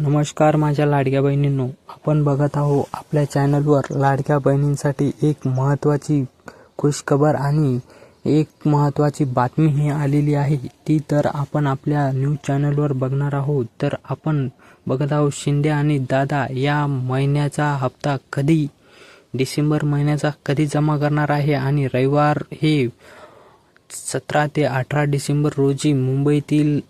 नमस्कार माझ्या लाडक्या बहिणींनो. आपण बघत आहो आपल्या चॅनलवर लाडक्या बहिणींसाठी एक महत्त्वाची खुशखबर आणि एक महत्त्वाची बातमी ही आलेली आहे. ती तर आपण आपल्या न्यूज चॅनलवर बघणार आहोत. तर आपण बघत आहोत शिंदे आणि दादा या महिन्याचा हप्ता कधी डिसेंबर महिन्याचा कधी जमा करणार आहे आणि रविवार हे सतरा ते अठरा डिसेंबर रोजी मुंबईतील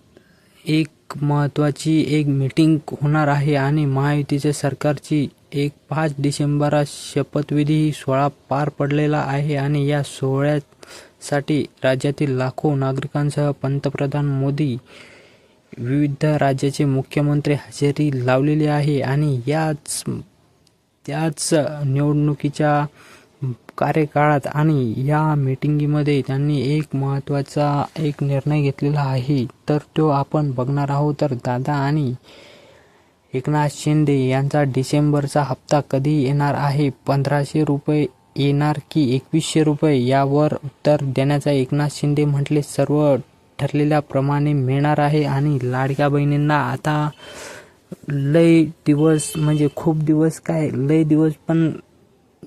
एक महत्त्वाची एक मीटिंग होणार आहे आणि महायुतीच्या सरकारची एक पाच डिसेंबरा शपथविधी सोहळा पार पडलेला आहे आणि या सोहळ्यासाठी राज्यातील लाखो नागरिकांसह पंतप्रधान मोदी विविध राज्याचे मुख्यमंत्री हजेरी लावलेली आहे. आणि याच त्याच निवडणुकीच्या कार्यकाळात आणि या मीटिंगीमध्ये त्यांनी एक महत्त्वाचा एक निर्णय घेतलेला आहे. तर तो आपण बघणार आहोत. तर दादा आणि एकनाथ शिंदे यांचा डिसेंबरचा हप्ता कधी येणार आहे? पंधराशे रुपये येणार की एकवीसशे रुपये? यावर उत्तर देण्याचा एकनाथ शिंदे म्हटले सर्व ठरलेल्याप्रमाणे मिळणार आहे आणि लाडक्या बहिणींना आता लय दिवस म्हणजे खूप दिवस काय लय दिवस पण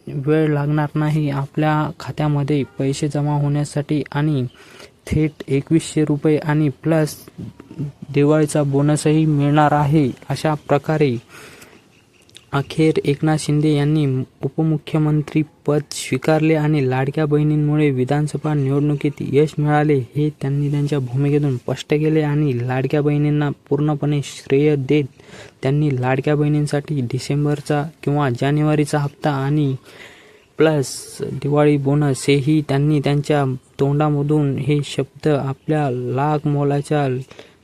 वेळ लागणार नाही. आपल्या खात्यामध्ये पैसे जमा होण्यासाठी आणि थेट एकवीसशे रुपये आणि प्लस दिवाळीचा बोनसही मिळणार आहे. अशा प्रकारे अखेर एकनाथ शिंदे यांनी उपमुख्यमंत्री पद स्वीकारले आणि लाडक्या बहिणींमुळे विधानसभा निवडणुकीत यश मिळाले हे त्यांनी त्यांच्या भूमिकेतून स्पष्ट केले आणि लाडक्या बहिणींना पूर्णपणे श्रेय देत त्यांनी लाडक्या बहिणींसाठी डिसेंबरचा किंवा जानेवारीचा हप्ता आणि प्लस दिवाळी बोनस हेही त्यांनी त्यांच्या तोंडामधून हे शब्द आपल्या लाख मोलाच्या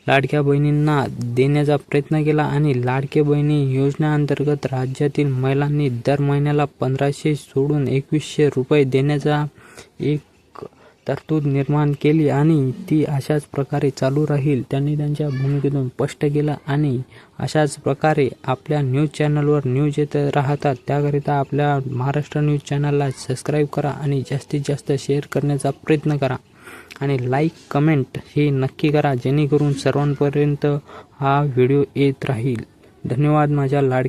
लाडक्या बहिणींना देण्याचा प्रयत्न केला आणि लाडके बहिणी योजनेअंतर्गत राज्यातील महिलांनी दर महिन्याला पंधराशे सोडून एकवीसशे रुपये देण्याचा एक तरतूद निर्माण केली आणि ती अशाच प्रकारे चालू राहील. त्यांनी त्यांच्या भूमिकेतून स्पष्ट केलं आणि अशाच प्रकारे आपल्या न्यूज चॅनलवर न्यूज येत राहतात. त्याकरिता आपल्या महाराष्ट्र न्यूज चॅनलला सबस्क्राईब करा आणि जास्तीत जास्त शेअर करण्याचा प्रयत्न करा. आणि लाईक कमेंट हे नक्की करा जेणेकरून सर्वांपर्यंत हा व्हिडिओ येत राहील. धन्यवाद माझ्या लाड